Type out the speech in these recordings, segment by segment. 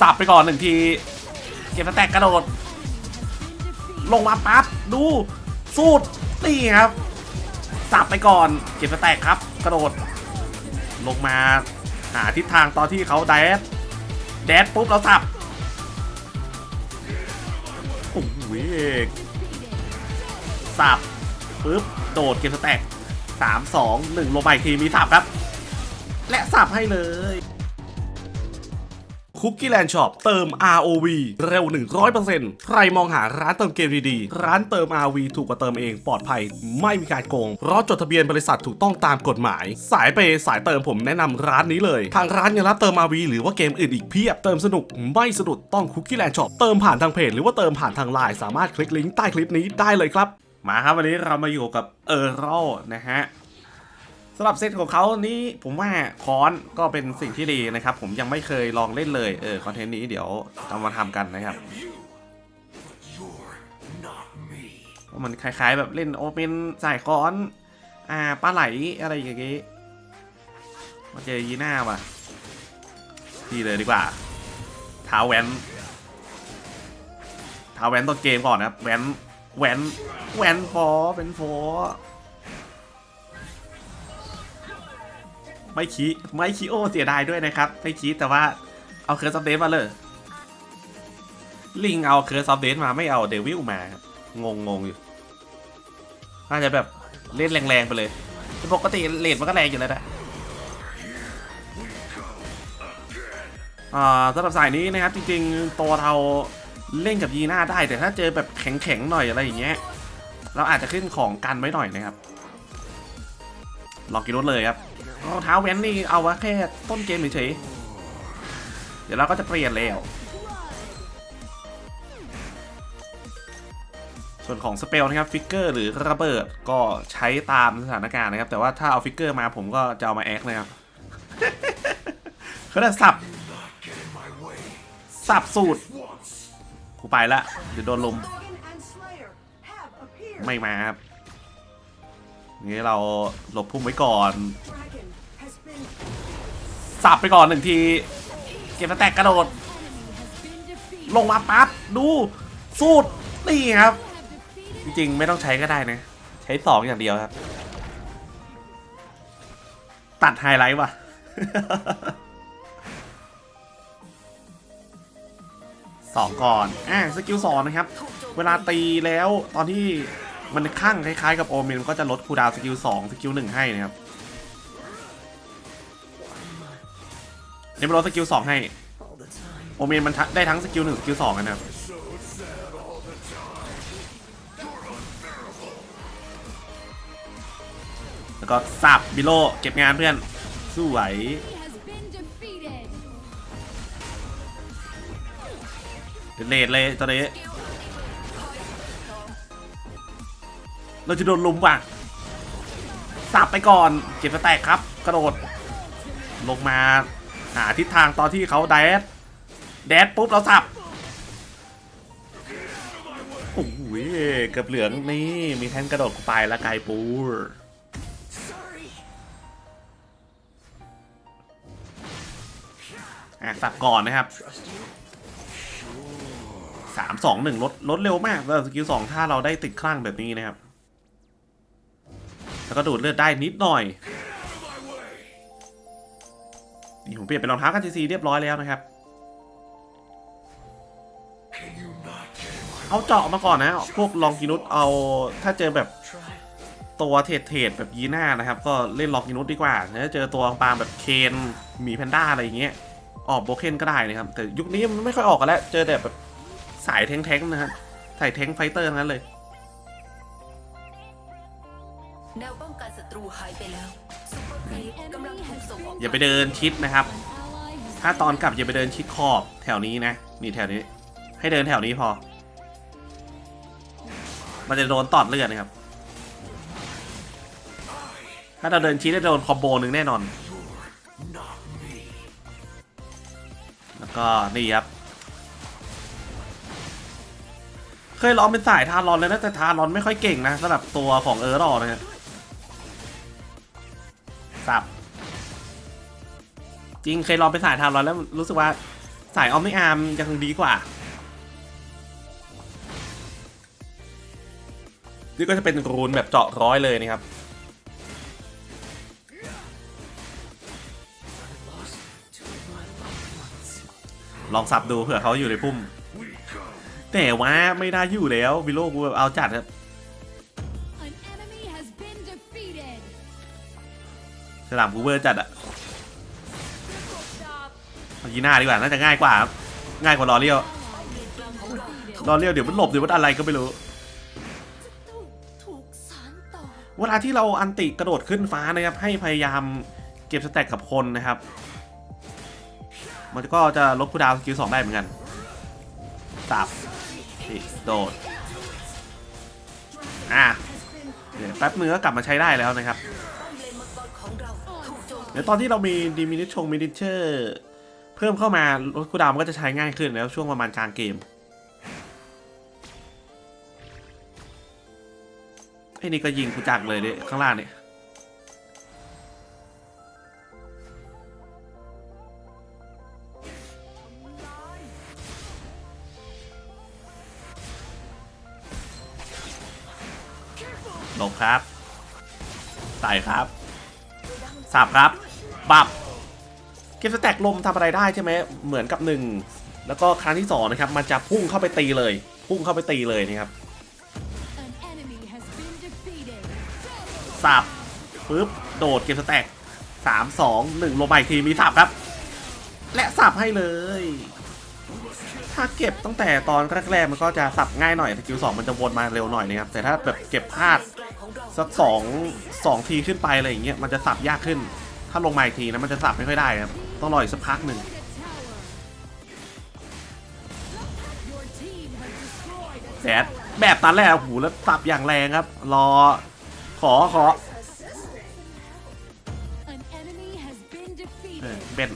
สับไปก่อนหนึ่งที เก็บสแต็กกระโดด ลงมาปั๊บดูสูดนี่ครับ สับไปก่อน เก็บสแต็กครับ กระโดด ลงมาหาทิศทางตอนที่เขาแดดแดดปุ๊บเราสับโอ้โหสับปุ๊บโดดเก็บสแต็กสามสองหนึ่งลงไปอีกทีมีสับครับ และสับให้เลย คุกกี้แลนด์ช็อปเติม ROV เร็ว 100%ใครมองหาร้านเติมเกมดีๆ ร้านเติม ROV ถูกกว่าเติมเองปลอดภัย ไม่มีการโกง เพราะจดทะเบียนบริษัทถูกต้องตามกฎหมาย สายเปย์สายเติมผมแนะนำร้านนี้เลย ทางร้านยังรับเติม ROV หรือว่าเกมอื่นอีกเพียบ เติมสนุกไม่สะดุดต้องคุกกี้แลนด์ช็อปเติมผ่านทางเพจหรือว่าเติมผ่านทางไลน์สามารถคลิกลิงก์ใต้คลิปนี้ได้เลยครับ มาครับวันนี้เรามาอยู่กับเออร์โรนะฮะำหรับเซตของเขานี้ผมว่าคอนก็เป็นสิ่งที่ดีนะครับ ผมยังไม่เคยลองเล่นเลยเออคอนเทนต์นี้เดี๋ยวเอามาทำกันนะครับว่ามันคล้ายๆแบบเล่นโอเปนสายคอนอ่าปลาไหลอะไรอย่างงี้มาเจอยีน่าว่ะทีเลยดีกว่าเท้าแวนเท้าแวนต้นเกมก่อนนะครับแวนแวนแวนฟอเป็นฟอ ไม่คีไม่คีโอเสียดายด้วยนะครับ ไม่คีแต่ว่าเอาเคิร์สซับเดตมาเลย ลิงเอาเคิร์สซับเดตมาไม่เอาเดวิลมางงงงอยู่น่าจะแบบเล่นแรงๆไปเลยปกติเลดมันก็แรงอยู่แล้วนะสำหรับสายนี้นะครับจริงๆตัวเราเล่นกับยีน่าได้ แต่ถ้าเจอแบบแข็งๆหน่อยอะไรอย่างเงี้ยเราอาจจะขึ้นของกันไว้หน่อยนะครับ ลองกินรถเลยครับรองเท้าแว้นนี่เอาไว้แค่ต้นเกมเฉยเดี๋ยวเราก็จะเปลี่ยนแล้วส่วนของสเปลนะครับฟิกเกอร์หรือระเบิดก็ใช้ตามสถานการณ์นะครับ แต่ว่าถ้าเอาฟิกเกอร์มาผมก็จะเอามาแอคนะครับเขาจะสับสับสูตรกูไปละเดี๋ยวโดนลมไม่มาครับ งี้เราหลบพุ่มไว้ก่อนสับไปก่อนหนึ่งที เก็บสแต็กกระโดด ลงมาปั๊บดูสูดนี่ครับ จริงๆ ไม่ต้องใช้ก็ได้นะ ใช้สองอย่างเดียวครับ ตัดไฮไลท์ว่ะสองก่อนอ่าสกิลสองนะครับ เวลาตีแล้วตอนที่ มันข้างคล้ายๆกับโอเมนมันก็จะลดคูดาวสกิลสองสกิลหนึ่งให้นะครับเนี่ยมันลดสกิลสองให้ โอเมนมันได้ทั้งสกิลหนึ่งสกิลสองนนะครับแล้วก็สับบิโลเก็บงานเพื่อนสวยเลดเลยตอนนี้ เราจะโดนลุมว่ะสับไปก่อนเก็บสแต็กครับ กระโดด ลงมาหาทิศทางตอนที่เขาแดดแดดปุ๊บเราสับโอ้โหเกือบเหลืองนี่ มีแท่นกระโดดไปแล้วไกลปูอะสับก่อนนะครับสามสองหนึ่งลดลดเร็วมากแล้วสกิลสองถ้าเราได้ติดคลั่งแบบนี้นะครับ แล้วก็ดูดเลือดได้นิดหน่อยนี่ผมเปลี่ยนเป็นรองเท้ากันทีซีเรียบร้อยแล้วนะครับ เอาเจาะมาก่อนนะ พวกลองกินุสเอาถ้าเจอแบบตัวเทรดเทดแบบยีน่านะครับ ก็เล่นลองกินุสดีกว่าถ้าเจอตัวปางแบบเคนหมีแพนด้าอะไรอย่างเงี้ยออกโบเคนก็ได้นะครับ แต่ยุคนี้มันไม่ค่อยออกกันแล้ว เจอแต่แบบสายแท้งๆนะครับสายแท้งไฟเตอร์นั้นเลย แนวป้องกันศัตรูหายไปแล้วซุปเปอร์ครีปกำลังถูกส่งออกอย่าไปเดินชิดนะครับ ถ้าตอนกลับอย่าไปเดินชิดขอบแถวนี้นะนี่แถวนี้ ให้เดินแถวนี้พอ มันจะโดนตอดเลือดนะครับ ถ้าเราเดินชิดจะโดนคอมโบหนึ่งแน่นอน แล้วก็นี่ครับเคยลองเป็นสายทารอนแล้วนะแต่ทารอนไม่ค่อยเก่งนะสำหรับตัวของเออร์รอนะฮะ จริงเคยลองไปสายทารอนแล้วรู้สึกว่าสายออมไม่อาร์มยังดีกว่า นี่ก็จะเป็นรูนแบบเจาะร้อยเลยนะครับลองสับดูเผื่อเขาอยู่ในพุ่ม แต่ว่าไม่ได้อยู่แล้ววิโลกูแบบเอาจัดครับ An enemy has been defeated. ฉลามกูเวอร์จัดอะ เมื่อกี้หน้าดีกว่าน่าจะง่ายกว่าครับง่ายกว่ารอเลี้ยวรอเลี้ยวเดี๋ยวมันหลบเดี๋ยวมันอะไรก็ไม่รู้เวลาที่เราอันติกระโดดขึ้นฟ้านะครับ ให้พยายามเก็บสแต็กกับคนนะครับ มันก็จะลบคูดาวสกิลสองได้เหมือนกันสับนี่โดดอะเดี๋ยวแป๊บนึงก็กลับมาใช้ได้แล้วนะครับเลนมังกรของเราถูกโจมเดี๋ยวตอนที่เรามีดิมินิชงมินิเชอร์ เพิ่มเข้ามาลดคูดาวมันก็จะใช้ง่ายขึ้นแล้วช่วงประมาณกลางเกมไอ้นี่ก็ยิงกูจักเลยดิข้างล่างเนี่ยหลบครับใส่ครับสับครับ ปับ เก็บสแต็กลมทำอะไรได้ใช่ไหมเหมือนกับหนึ่งแล้วก็ครั้งที่สองนะครับมันจะพุ่งเข้าไปตีเลย พุ่งเข้าไปตีเลยนะครับ An enemy has been defeated. สับปึ๊บโดดเก็บสแต็กสามสองหนึ่งลงมาอีกทีมีสับครับ และสับให้เลย ถ้าเก็บตั้งแต่ตอนแรกๆมันก็จะสับง่ายหน่อยสกิลสองมันจะวนมาเร็วหน่อยนะครับแต่ถ้าแบบเก็บพลาดกลางของเราสักสองสองทีขึ้นไปอะไรอย่างเงี้ยมันจะสับยากขึ้น ถ้าลงมาอีกทีนะมันจะสับไม่ค่อยได้ครับ ต้องรออีกสักพักหนึ่งแดดแบบตันแรกโอ้โหแล้วสับอย่างแรงครับ รอ ขอขอเออ defeated. เบน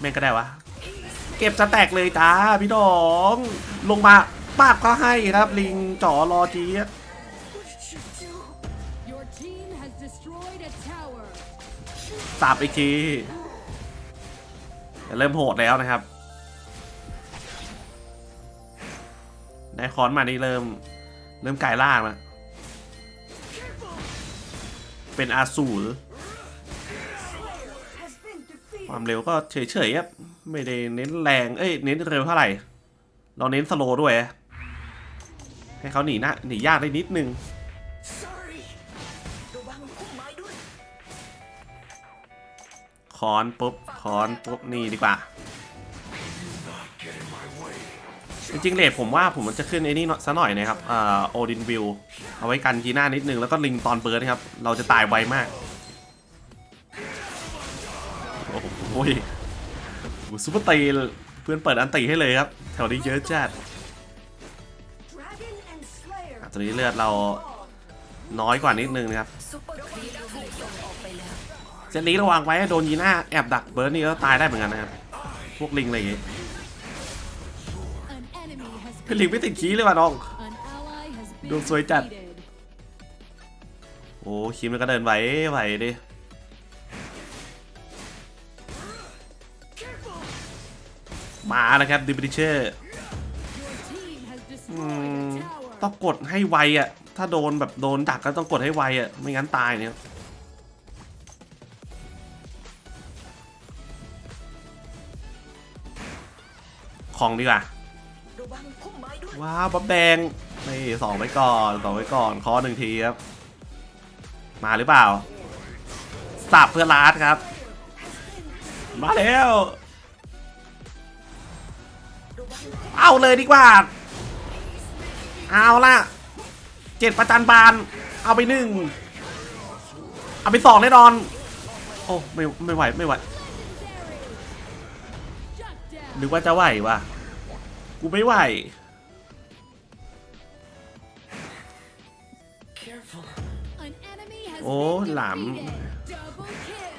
เบนก็ได้วะ เก็บสแต็กเลยจ้าพี่น้อง ลงมาปาบก็ให้ครับ ลิงจ่อรอจีสับอีกที เริ่มโหดแล้วนะครับ ได้คอนมานี่เริ่ม เริ่มกลายล่างแล้วเป็นอาสูรความเร็วก็เฉยๆครับไม่ได้เน้นแรง เอ้ย เน้นเร็วเท่าไหร่ เราเน้นสโลด้วย ให้เขาหนีนะ หนียากได้นิดนึง คอนปุ๊บคอนปุ๊บนี่ดีกว่า จริงๆเลทผมว่าผมมันจะขึ้นไอ้นี่ซะหน่อยนะครับอ่าโอดินวิวเอาไว้กันจีน่านิดนึง แล้วก็ลิงตอนเบิร์ดนะครับ เราจะตายไวมากโอ้โหโอ้โหซุปเปอร์ตีเพื่อนเปิดอันตีให้เลยครับ แถวนี้เยอะจัดอะตอนนี้เลือดเราน้อยกว่านิดนึงนะครับ เซตนี้ระวังไว้โดนยีน่าแอบดักเบิร์ดนี่ก็ตายได้เหมือนกันนะครับ พวกลิงอะไรอย่างงี้เป็นลิงไม่ติดขี้เลยว่ะน้องดวงสวยจัด โอ้คิมมันก็เดินไหวไหวดิมานะครับดิบิเชอร์ Your team has อื destroyed ม a tower. ต้องกดให้ไวอะ ถ้าโดนแบบโดนดักก็ต้องกดให้ไวอะ ไม่งั้นตายเนี่ย ของดีกว่าว้าวบ๊อบแดงนี่สองไว้ก่อนสองไว้ก่อนคอหนึ่งทีครับ มาหรือเปล่าสับเพื่อลาดครับ มาแล้วเอาเลยดีกว่า เอาละเจ็ดประจันบาน เอาไปหนึ่ง เอาไปสองแน่นอน โอ้ไม่ไม่ไหวไม่ไหว นึกว่าจะไหวว่ะกูไม่ไหว An enemy has โอ้ been หลาม defeated. Double kill.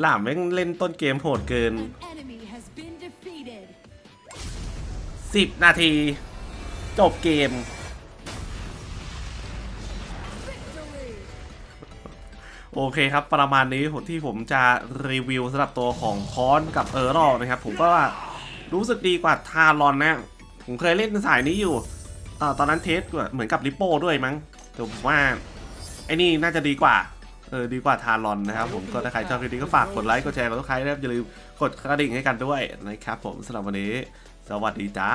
หลามแม่งเล่นต้นเกมโหดเกิน An enemy has been defeated. 10 นาที จบเกม โอเคครับ ประมาณนี้ผมที่ผมจะรีวิวสำหรับตัวของคอนกับเออร์รอนะครับ ผมก็ว่ารู้สึกดีกว่าทารอนนะ ผมเคยเล่นสายนี้อยู่เออตอนนั้นเทสเหมือนกับริปโป้ด้วยมั้งแต่ผมว่าไอ้นี่น่าจะดีกว่าเออดีกว่าทารอนนะครับ ผมก็ถ้าใครชอบคลิปนี้ก็ฝากกดไลค์กดแชร์กดติดตามนะครับอย่าลืมกดกระดิ่งให้กันด้วยนะครับผมสำหรับวันนี้ สวัสดีจ้า